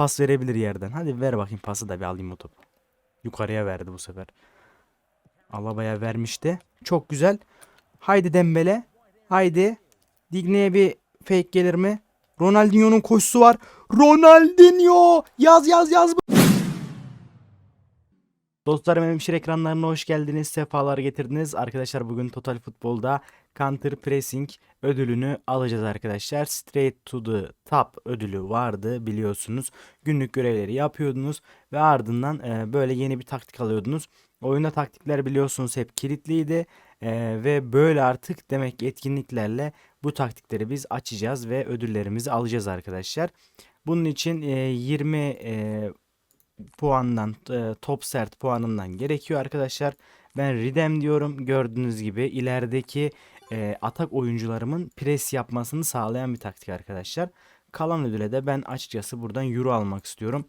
pas verebilir yerden. Hadi ver bakayım pası da bir alayım o topu. Yukarıya verdi bu sefer. Alaba'ya vermişti. Çok güzel. Haydi Dembele. Haydi. Digne'ye bir fake gelir mi? Ronaldinho'nun koşusu var. Ronaldinho! Yaz yaz yaz. Dostlarım hemşire ekranlarına hoş geldiniz. Sefalar getirdiniz. Arkadaşlar bugün Total Futbol'da Counter Pressing ödülünü alacağız arkadaşlar. Straight to the Top ödülü vardı biliyorsunuz. Günlük görevleri yapıyordunuz ve ardından e, böyle yeni bir taktik alıyordunuz. Oyunda taktikler biliyorsunuz hep kilitliydi E, ve böyle artık demek ki etkinliklerle bu taktikleri biz açacağız ve ödüllerimizi alacağız arkadaşlar. Bunun için e, 20 e, puandan e, top sert puanından gerekiyor arkadaşlar. Ben Ridem diyorum. Gördüğünüz gibi ilerideki e, atak oyuncularımın pres yapmasını sağlayan bir taktik arkadaşlar. Kalan ödüle de ben açıkçası buradan euro almak istiyorum.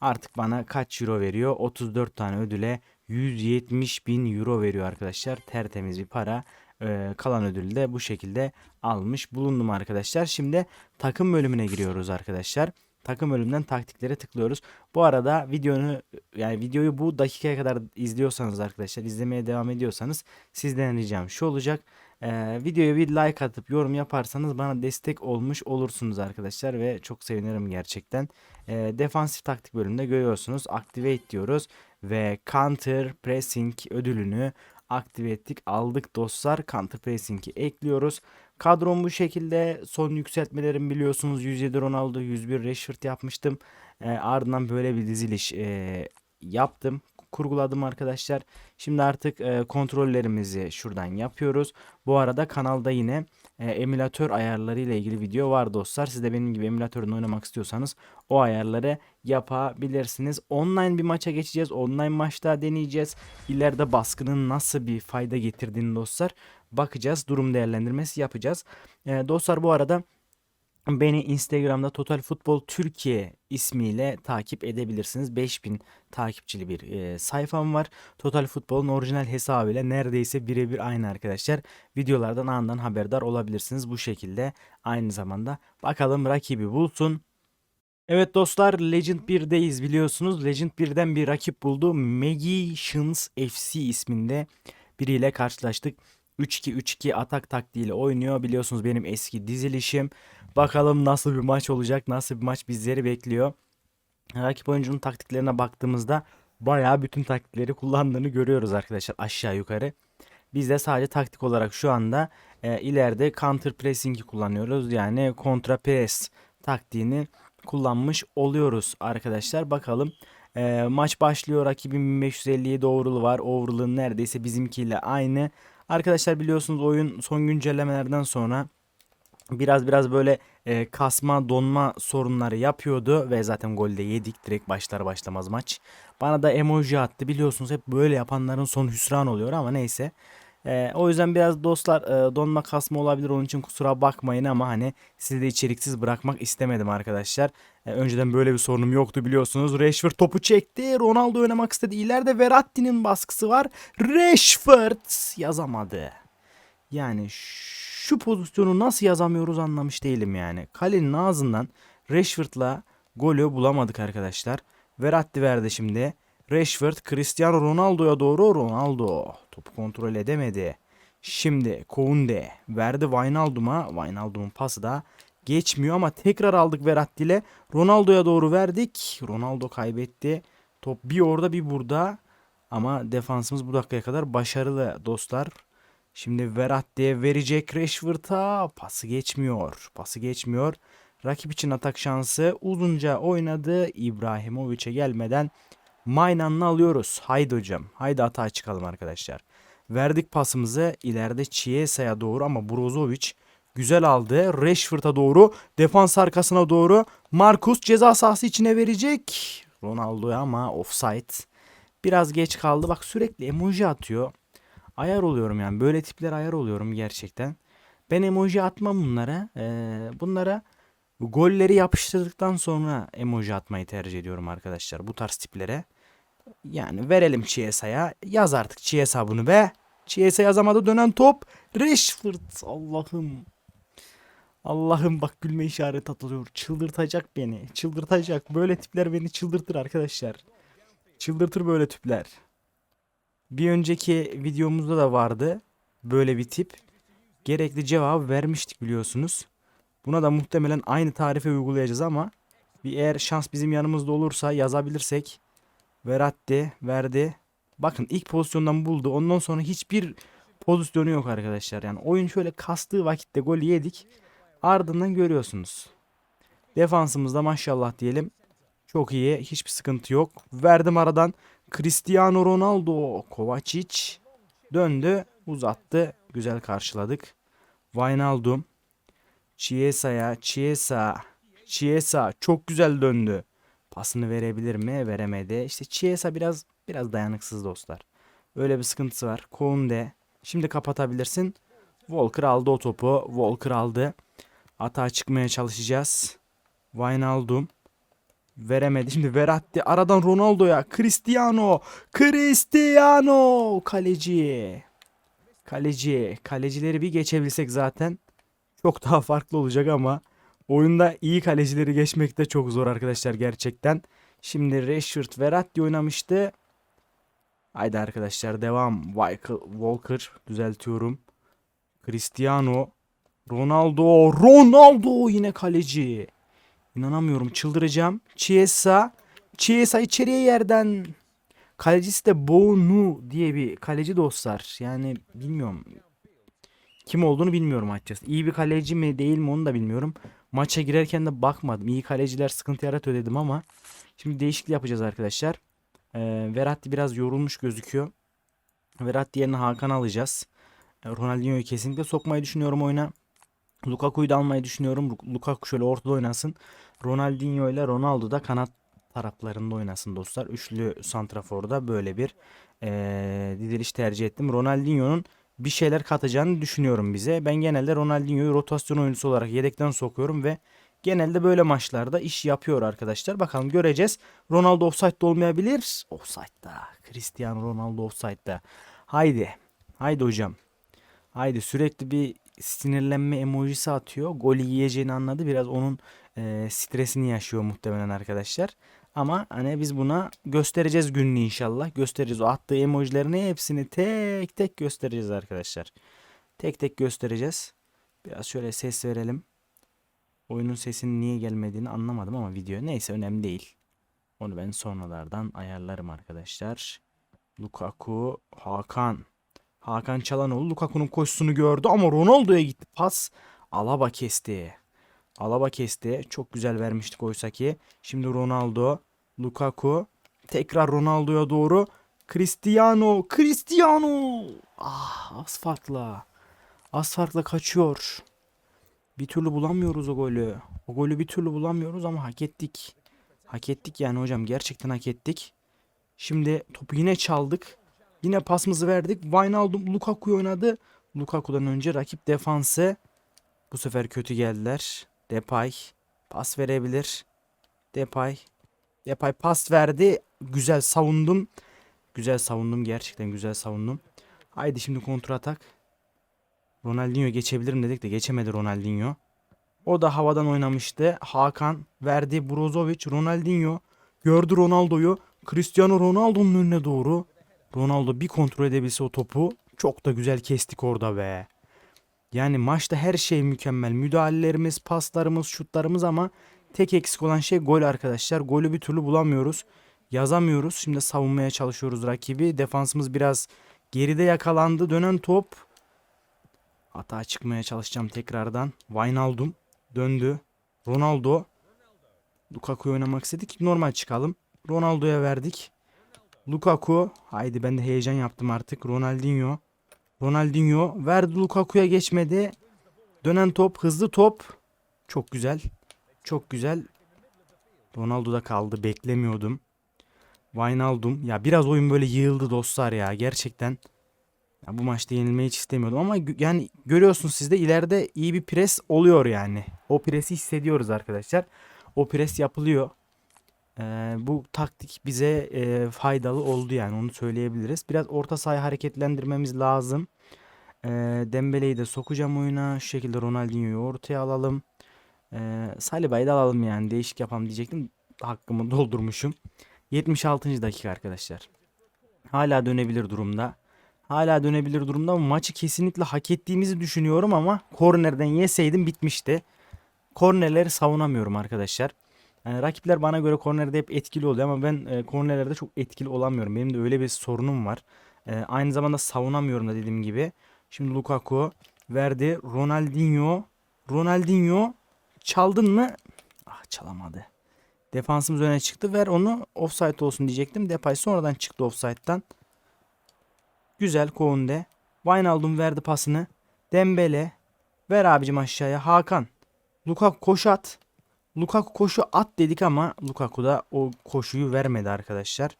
Artık bana kaç euro veriyor? 34 tane ödüle 170 bin euro veriyor arkadaşlar. Tertemiz bir para. E, kalan ödülü de bu şekilde almış bulundum arkadaşlar. Şimdi takım bölümüne giriyoruz arkadaşlar. Takım bölümünden taktiklere tıklıyoruz. Bu arada videonu yani videoyu bu dakikaya kadar izliyorsanız arkadaşlar izlemeye devam ediyorsanız sizden ricam şu olacak. Ee, videoya bir like atıp yorum yaparsanız bana destek olmuş olursunuz arkadaşlar ve çok sevinirim gerçekten. Ee, defansif taktik bölümünde görüyorsunuz. Activate diyoruz ve Counter Pressing ödülünü aktive ettik. Aldık dostlar. Counter Pressing'i ekliyoruz. Kadrom bu şekilde. Son yükseltmelerim biliyorsunuz 107 Ronaldo, 101 Rashford yapmıştım. E, ardından böyle bir diziliş e, yaptım. Kurguladım arkadaşlar. Şimdi artık e, kontrollerimizi şuradan yapıyoruz. Bu arada kanalda yine e, emülatör ayarları ile ilgili video var dostlar. Siz de benim gibi emülatörün oynamak istiyorsanız o ayarları yapabilirsiniz. Online bir maça geçeceğiz. Online maçta deneyeceğiz. İleride baskının nasıl bir fayda getirdiğini dostlar bakacağız. Durum değerlendirmesi yapacağız. E, dostlar bu arada Beni Instagram'da Total Futbol Türkiye ismiyle takip edebilirsiniz. 5000 takipçili bir e, sayfam var. Total Futbol'un orijinal hesabıyla neredeyse birebir aynı arkadaşlar. Videolardan anından haberdar olabilirsiniz bu şekilde. Aynı zamanda bakalım rakibi bulsun. Evet dostlar Legend 1'deyiz biliyorsunuz. Legend 1'den bir rakip buldu. Magicians FC isminde biriyle karşılaştık. 3-2-3-2 atak taktiğiyle oynuyor. Biliyorsunuz benim eski dizilişim. Bakalım nasıl bir maç olacak, nasıl bir maç bizleri bekliyor. Rakip oyuncunun taktiklerine baktığımızda bayağı bütün taktikleri kullandığını görüyoruz arkadaşlar aşağı yukarı. Biz de sadece taktik olarak şu anda e, ileride counter pressing'i kullanıyoruz. Yani kontra press taktiğini kullanmış oluyoruz arkadaşlar. Bakalım e, maç başlıyor. Rakibin 1557 overall var. Overall'ın neredeyse bizimkiyle aynı. Arkadaşlar biliyorsunuz oyun son güncellemelerden sonra biraz biraz böyle e, kasma donma sorunları yapıyordu ve zaten golde yedik direkt başlar başlamaz maç. Bana da emoji attı biliyorsunuz hep böyle yapanların son hüsran oluyor ama neyse. E, o yüzden biraz dostlar e, donma kasma olabilir onun için kusura bakmayın ama hani sizi de içeriksiz bırakmak istemedim arkadaşlar. E, önceden böyle bir sorunum yoktu biliyorsunuz. Rashford topu çekti. Ronaldo oynamak istedi. İleride Verratti'nin baskısı var. Rashford yazamadı. Yani şu pozisyonu nasıl yazamıyoruz anlamış değilim yani. Kalenin ağzından Rashford'la golü bulamadık arkadaşlar. Verratti verdi şimdi. Rashford Cristiano Ronaldo'ya doğru Ronaldo topu kontrol edemedi. Şimdi Kounde verdi Wijnaldum'a. Wijnaldum'un pası da geçmiyor ama tekrar aldık Verratti ile. Ronaldo'ya doğru verdik. Ronaldo kaybetti. Top bir orada bir burada. Ama defansımız bu dakikaya kadar başarılı dostlar. Şimdi Verratti'ye verecek Rashford'a. Pası geçmiyor. Pası geçmiyor. Rakip için atak şansı uzunca oynadı. İbrahimovic'e gelmeden Maynan'la alıyoruz. Haydi hocam. Haydi atağa çıkalım arkadaşlar. Verdik pasımızı ileride Chiesa'ya doğru ama Brozovic güzel aldı. Rashford'a doğru defans arkasına doğru Marcus ceza sahası içine verecek. Ronaldo'ya ama offside. Biraz geç kaldı. Bak sürekli emoji atıyor. Ayar oluyorum yani. Böyle tipler ayar oluyorum gerçekten. Ben emoji atmam bunlara. Ee, bunlara golleri yapıştırdıktan sonra emoji atmayı tercih ediyorum arkadaşlar. Bu tarz tiplere. Yani verelim Chiesa'ya. Yaz artık Chiesa bunu be. Chiesa yazamadı dönen top. Rashford. Allah'ım. Allah'ım bak gülme işareti atılıyor. Çıldırtacak beni. Çıldırtacak. Böyle tipler beni çıldırtır arkadaşlar. Çıldırtır böyle tipler. Bir önceki videomuzda da vardı böyle bir tip. Gerekli cevabı vermiştik biliyorsunuz. Buna da muhtemelen aynı tarife uygulayacağız ama bir eğer şans bizim yanımızda olursa yazabilirsek Veratti verdi. Bakın ilk pozisyondan buldu. Ondan sonra hiçbir pozisyonu yok arkadaşlar. Yani oyun şöyle kastığı vakitte gol yedik. Ardından görüyorsunuz. Defansımızda maşallah diyelim. Çok iyi. Hiçbir sıkıntı yok. Verdim aradan. Cristiano Ronaldo. Kovacic. Döndü. Uzattı. Güzel karşıladık. Wijnaldum. Chiesa'ya. Chiesa. Chiesa. Çok güzel döndü. Pasını verebilir mi? Veremedi. İşte Chiesa biraz biraz dayanıksız dostlar. Öyle bir sıkıntısı var. Kounde. Şimdi kapatabilirsin. Walker aldı o topu. Walker aldı. Atağa çıkmaya çalışacağız. Wijnaldum. Veremedi. Şimdi Verratti aradan Ronaldo'ya. Cristiano. Cristiano. Kaleci. Kaleci. Kalecileri bir geçebilsek zaten çok daha farklı olacak ama oyunda iyi kalecileri geçmek de çok zor arkadaşlar gerçekten. Şimdi Rashford Verratti oynamıştı. Haydi arkadaşlar devam. Walker, Walker düzeltiyorum. Cristiano. Ronaldo. Ronaldo yine kaleci. İnanamıyorum çıldıracağım. Chiesa. Chiesa içeriye yerden. Kalecisi de Bonu diye bir kaleci dostlar. Yani bilmiyorum. Kim olduğunu bilmiyorum açıkçası. İyi bir kaleci mi değil mi onu da bilmiyorum. Maça girerken de bakmadım. İyi kaleciler sıkıntı yaratıyor dedim ama. Şimdi değişiklik yapacağız arkadaşlar. Ee, Verratti biraz yorulmuş gözüküyor. Verratti yerine Hakan alacağız. Ee, Ronaldinho'yu kesinlikle sokmayı düşünüyorum oyuna. Lukaku'yu da almayı düşünüyorum. Lu- Lukaku şöyle ortada oynasın. Ronaldinho ile Ronaldo da kanat taraflarında oynasın dostlar. Üçlü santraforda böyle bir ee, diziliş tercih ettim. Ronaldinho'nun bir şeyler katacağını düşünüyorum bize. Ben genelde Ronaldinho'yu rotasyon oyuncusu olarak yedekten sokuyorum ve genelde böyle maçlarda iş yapıyor arkadaşlar. Bakalım göreceğiz. Ronaldo offside'da olmayabilir. Offside'da. Cristiano Ronaldo offside'da. Haydi. Haydi hocam. Haydi sürekli bir sinirlenme emojisi atıyor. Golü yiyeceğini anladı. Biraz onun e, stresini yaşıyor muhtemelen arkadaşlar. Ama hani biz buna göstereceğiz gününü inşallah. Göstereceğiz. O attığı emojilerin hepsini tek tek göstereceğiz arkadaşlar. Tek tek göstereceğiz. Biraz şöyle ses verelim. Oyunun sesinin niye gelmediğini anlamadım ama video neyse önemli değil. Onu ben sonralardan ayarlarım arkadaşlar. Lukaku, Hakan. Hakan Çalhanoğlu Lukaku'nun koşusunu gördü ama Ronaldo'ya gitti. Pas Alaba kesti. Alaba kesti. Çok güzel vermiştik oysa ki. Şimdi Ronaldo, Lukaku. Tekrar Ronaldo'ya doğru. Cristiano, Cristiano. Ah, az farkla. Az farkla kaçıyor. Bir türlü bulamıyoruz o golü. O golü bir türlü bulamıyoruz ama hak ettik. Hak ettik yani hocam gerçekten hak ettik. Şimdi topu yine çaldık. Yine pasımızı verdik. Wijnaldum Lukaku'yu oynadı. Lukaku'dan önce rakip defansı bu sefer kötü geldiler. Depay pas verebilir. Depay Depay pas verdi. Güzel savundum. Güzel savundum. Gerçekten güzel savundum. Haydi şimdi kontra atak. Ronaldinho geçebilirim dedik de geçemedi Ronaldinho. O da havadan oynamıştı. Hakan verdi. Brozovic, Ronaldinho gördü Ronaldo'yu. Cristiano Ronaldo'nun önüne doğru. Ronaldo bir kontrol edebilse o topu çok da güzel kestik orada be. Yani maçta her şey mükemmel. Müdahalelerimiz, paslarımız, şutlarımız ama tek eksik olan şey gol arkadaşlar. Golü bir türlü bulamıyoruz. Yazamıyoruz. Şimdi savunmaya çalışıyoruz rakibi. Defansımız biraz geride yakalandı. Dönen top. Hata çıkmaya çalışacağım tekrardan. Wijnaldum döndü. Ronaldo. Lukaku'yu oynamak istedik. Normal çıkalım. Ronaldo'ya verdik. Lukaku. Haydi ben de heyecan yaptım artık. Ronaldinho. Ronaldinho verdi Lukaku'ya geçmedi. Dönen top, hızlı top. Çok güzel. Çok güzel. Ronaldo'da kaldı. Beklemiyordum. Wijnaldum. Ya biraz oyun böyle yığıldı dostlar ya. Gerçekten. Ya bu maçta yenilmeyi hiç istemiyordum ama yani görüyorsunuz siz de ileride iyi bir pres oluyor yani. O presi hissediyoruz arkadaşlar. O pres yapılıyor. Ee, bu taktik bize e, faydalı oldu yani onu söyleyebiliriz. Biraz orta sahayı hareketlendirmemiz lazım. Ee, Dembele'yi de sokacağım oyuna. Şu şekilde Ronaldinho'yu ortaya alalım. Ee, Saliba'yı da alalım yani. Değişik yapalım diyecektim. Hakkımı doldurmuşum. 76. dakika arkadaşlar. Hala dönebilir durumda. Hala dönebilir durumda maçı kesinlikle hak ettiğimizi düşünüyorum ama kornerden yeseydim bitmişti. Kornerleri savunamıyorum arkadaşlar. Yani rakipler bana göre kornerde hep etkili oluyor ama ben e, kornerlerde çok etkili olamıyorum. Benim de öyle bir sorunum var. E, aynı zamanda savunamıyorum da dediğim gibi. Şimdi Lukaku verdi. Ronaldinho. Ronaldinho çaldın mı? Ah çalamadı. Defansımız öne çıktı. Ver onu offside olsun diyecektim. Depay sonradan çıktı offside'dan. Güzel Kounde. Wijnaldum verdi pasını. Dembele. Ver abicim aşağıya. Hakan. Lukaku koşu at. Lukaku koşu at dedik ama Lukaku da o koşuyu vermedi arkadaşlar.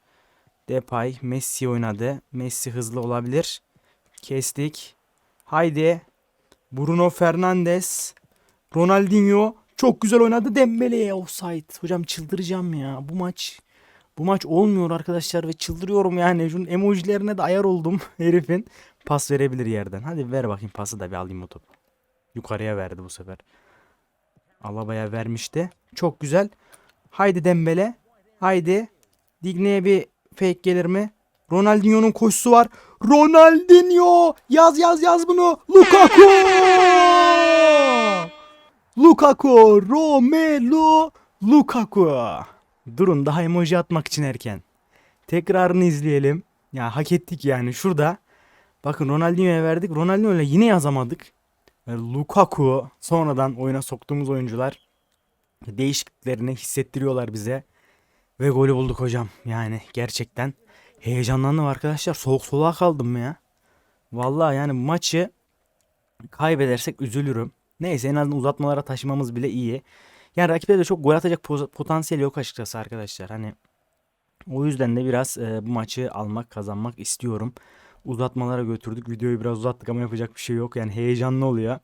Depay Messi oynadı. Messi hızlı olabilir. Kestik. Haydi. Bruno Fernandes. Ronaldinho çok güzel oynadı. Dembele'ye offside. Hocam çıldıracağım ya. Bu maç bu maç olmuyor arkadaşlar ve çıldırıyorum yani. Şunun emojilerine de ayar oldum herifin. Pas verebilir yerden. Hadi ver bakayım pası da bir alayım o topu. Yukarıya verdi bu sefer. Alaba'ya vermişti. Çok güzel. Haydi Dembele. Haydi. Digne'ye bir fake gelir mi? Ronaldinho'nun koşusu var. Ronaldinho! Yaz yaz yaz bunu. Lukaku! Lukaku! Romelu Lukaku! Durun daha emoji atmak için erken. Tekrarını izleyelim. Ya hak ettik yani şurada. Bakın Ronaldinho'ya verdik. Ronaldinho ile yine yazamadık. Lukaku sonradan oyuna soktuğumuz oyuncular değişikliklerini hissettiriyorlar bize. Ve golü bulduk hocam. Yani gerçekten heyecanlandım arkadaşlar. Soğuk soluğa kaldım ya. Vallahi yani maçı kaybedersek üzülürüm. Neyse en azından uzatmalara taşımamız bile iyi. Yani rakipte de çok gol atacak potansiyel yok açıkçası arkadaşlar. Hani o yüzden de biraz e, bu maçı almak, kazanmak istiyorum. Uzatmalara götürdük. Videoyu biraz uzattık ama yapacak bir şey yok. Yani heyecanlı oluyor.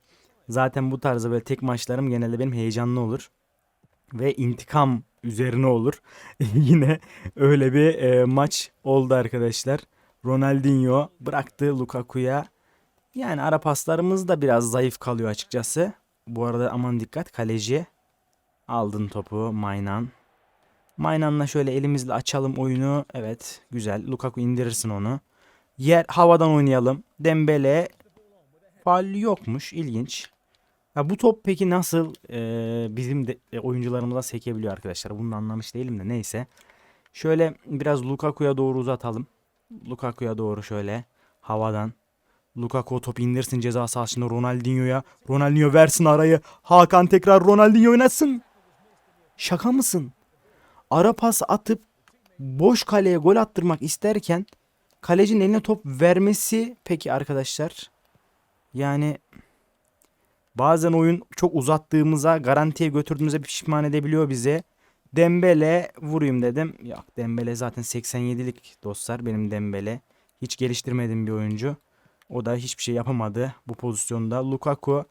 Zaten bu tarzda böyle tek maçlarım genelde benim heyecanlı olur. Ve intikam üzerine olur. Yine öyle bir e, maç oldu arkadaşlar. Ronaldinho bıraktı Lukaku'ya. Yani ara paslarımız da biraz zayıf kalıyor açıkçası. Bu arada aman dikkat kaleci. Aldın topu Maynan. Maynan'la şöyle elimizle açalım oyunu. Evet güzel. Lukaku indirirsin onu. Yer havadan oynayalım. Dembele faal yokmuş. İlginç. Ya bu top peki nasıl e, bizim de, e, oyuncularımıza sekebiliyor arkadaşlar? Bunu anlamış değilim de neyse. Şöyle biraz Lukaku'ya doğru uzatalım. Lukaku'ya doğru şöyle havadan. Lukaku o topu indirsin ceza sahasında Ronaldinho'ya. Ronaldinho versin arayı. Hakan tekrar Ronaldinho oynasın. Şaka mısın? Ara pas atıp boş kaleye gol attırmak isterken kalecinin eline top vermesi peki arkadaşlar. Yani bazen oyun çok uzattığımıza garantiye götürdüğümüze pişman edebiliyor bize. Dembele vurayım dedim. Yok Dembele zaten 87'lik dostlar benim Dembele. Hiç geliştirmediğim bir oyuncu. O da hiçbir şey yapamadı bu pozisyonda. Lukaku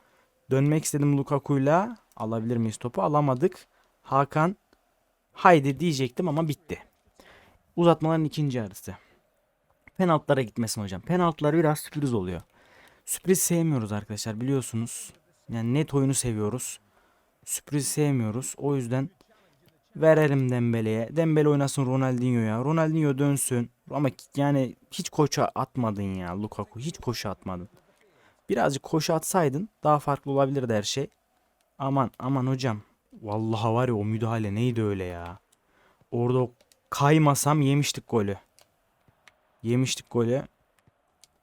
dönmek istedim Lukaku'yla. Alabilir miyiz topu? Alamadık. Hakan haydi diyecektim ama bitti. Uzatmaların ikinci yarısı. Penaltılara gitmesin hocam. Penaltılar biraz sürpriz oluyor. Sürpriz sevmiyoruz arkadaşlar biliyorsunuz. Yani net oyunu seviyoruz. Sürpriz sevmiyoruz. O yüzden verelim Dembele'ye. Dembele oynasın Ronaldinho'ya. Ronaldinho dönsün. Ama yani hiç koşu atmadın ya Lukaku. Hiç koşu atmadın. Birazcık koşu atsaydın daha farklı olabilirdi her şey. Aman aman hocam. Vallahi var ya o müdahale neydi öyle ya. Orada kaymasam yemiştik golü. Yemiştik golü.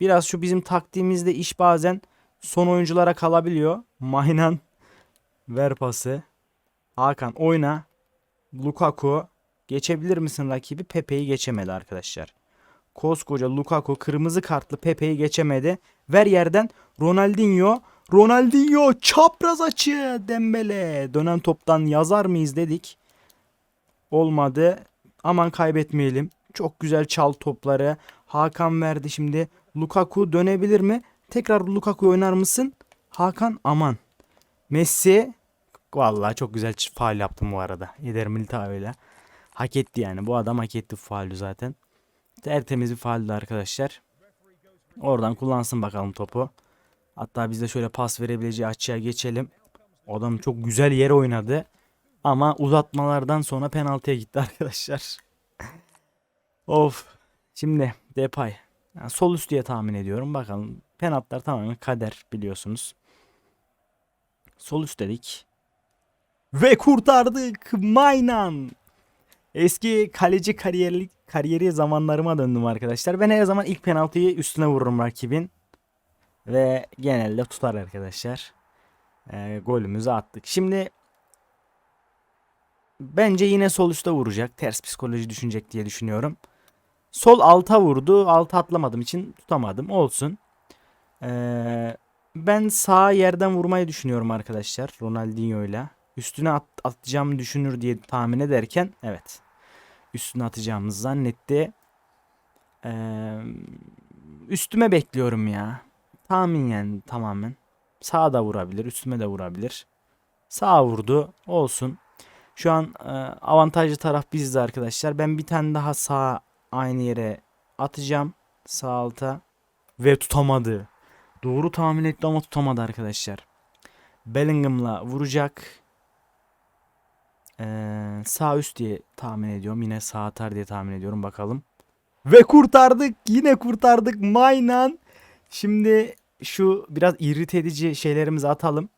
Biraz şu bizim taktiğimizde iş bazen son oyunculara kalabiliyor. Maynan ver pası. Hakan oyna. Lukaku geçebilir misin rakibi? Pepe'yi geçemedi arkadaşlar. Koskoca Lukaku kırmızı kartlı Pepe'yi geçemedi. Ver yerden Ronaldinho. Ronaldinho çapraz açı Dembele. Dönen toptan yazar mıyız dedik. Olmadı. Aman kaybetmeyelim. Çok güzel çal topları. Hakan verdi şimdi. Lukaku dönebilir mi? Tekrar Lukaku oynar mısın? Hakan aman. Messi vallahi çok güzel faul yaptım bu arada. Eder Militao öyle. Hak etti yani. Bu adam hak etti faulü zaten. Tertemiz bir fauldü arkadaşlar. Oradan kullansın bakalım topu. Hatta biz de şöyle pas verebileceği açıya geçelim. Adam çok güzel yere oynadı. Ama uzatmalardan sonra penaltıya gitti arkadaşlar. Of. Şimdi Depay. Yani sol üst diye tahmin ediyorum. Bakalım. Penaltılar tamamen kader biliyorsunuz. Sol üst dedik. Ve kurtardık. Maynan. Eski kaleci kariyerli, kariyeri zamanlarıma döndüm arkadaşlar. Ben her zaman ilk penaltıyı üstüne vururum rakibin. Ve genelde tutar arkadaşlar. Ee, golümüzü attık. Şimdi bence yine sol üstte vuracak. Ters psikoloji düşünecek diye düşünüyorum. Sol alta vurdu. Alta atlamadığım için tutamadım. Olsun. Ee, ben sağ yerden vurmayı düşünüyorum arkadaşlar. Ronaldinho ile. Üstüne at, atacağımı düşünür diye tahmin ederken evet. Üstüne atacağımızı zannetti. Ee, üstüme bekliyorum ya. Tahmin yani tamamen. Sağa da vurabilir. Üstüme de vurabilir. Sağa vurdu. Olsun. Şu an e, avantajlı taraf bizde arkadaşlar. Ben bir tane daha sağ aynı yere atacağım. Sağ alta. Ve tutamadı. Doğru tahmin etti ama tutamadı arkadaşlar. Bellingham'la vuracak. Ee, sağ üst diye tahmin ediyorum. Yine sağ atar diye tahmin ediyorum. Bakalım. Ve kurtardık. Yine kurtardık. Maynan. Şimdi şu biraz irite edici şeylerimizi atalım.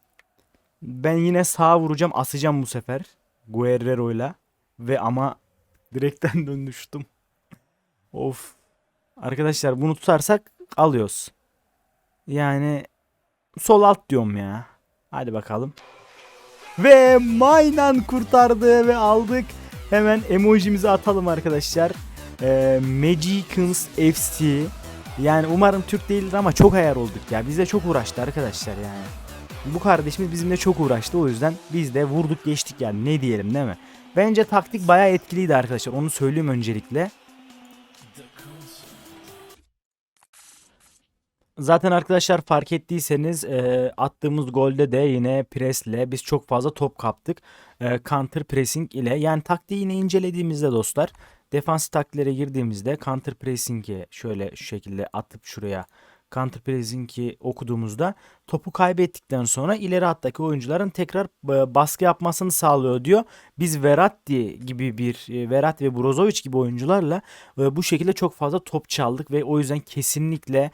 Ben yine sağa vuracağım. Asacağım bu sefer. Guerrero'yla. Ve ama direkten dönüştüm. Of. Arkadaşlar bunu tutarsak alıyoruz. Yani sol alt diyorum ya. Hadi bakalım. Ve Maynan kurtardı ve aldık. Hemen emojimizi atalım arkadaşlar. Ee, Magicans FC. Yani umarım Türk değildir ama çok ayar olduk ya. Bize çok uğraştı arkadaşlar yani. Bu kardeşimiz bizimle çok uğraştı o yüzden biz de vurduk geçtik yani ne diyelim değil mi? Bence taktik bayağı etkiliydi arkadaşlar onu söyleyeyim öncelikle. Zaten arkadaşlar fark ettiyseniz e, attığımız golde de yine presle biz çok fazla top kaptık. E, counter pressing ile yani taktiği yine incelediğimizde dostlar defans taktiklere girdiğimizde counter pressing'i şöyle şu şekilde atıp şuraya counter pressing'i okuduğumuzda topu kaybettikten sonra ileri hattaki oyuncuların tekrar e, baskı yapmasını sağlıyor diyor. Biz Verratti gibi bir e, Verratti ve Brozovic gibi oyuncularla e, bu şekilde çok fazla top çaldık ve o yüzden kesinlikle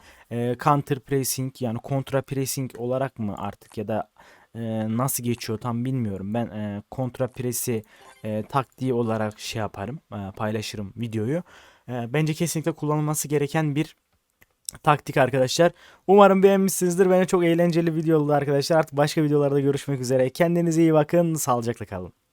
counter pressing yani kontra pressing olarak mı artık ya da nasıl geçiyor tam bilmiyorum. Ben e, kontra presi taktiği olarak şey yaparım, paylaşırım videoyu. Bence kesinlikle kullanılması gereken bir taktik arkadaşlar. Umarım beğenmişsinizdir. Bence çok eğlenceli video oldu arkadaşlar. Artık başka videolarda görüşmek üzere. Kendinize iyi bakın. Sağlıcakla kalın.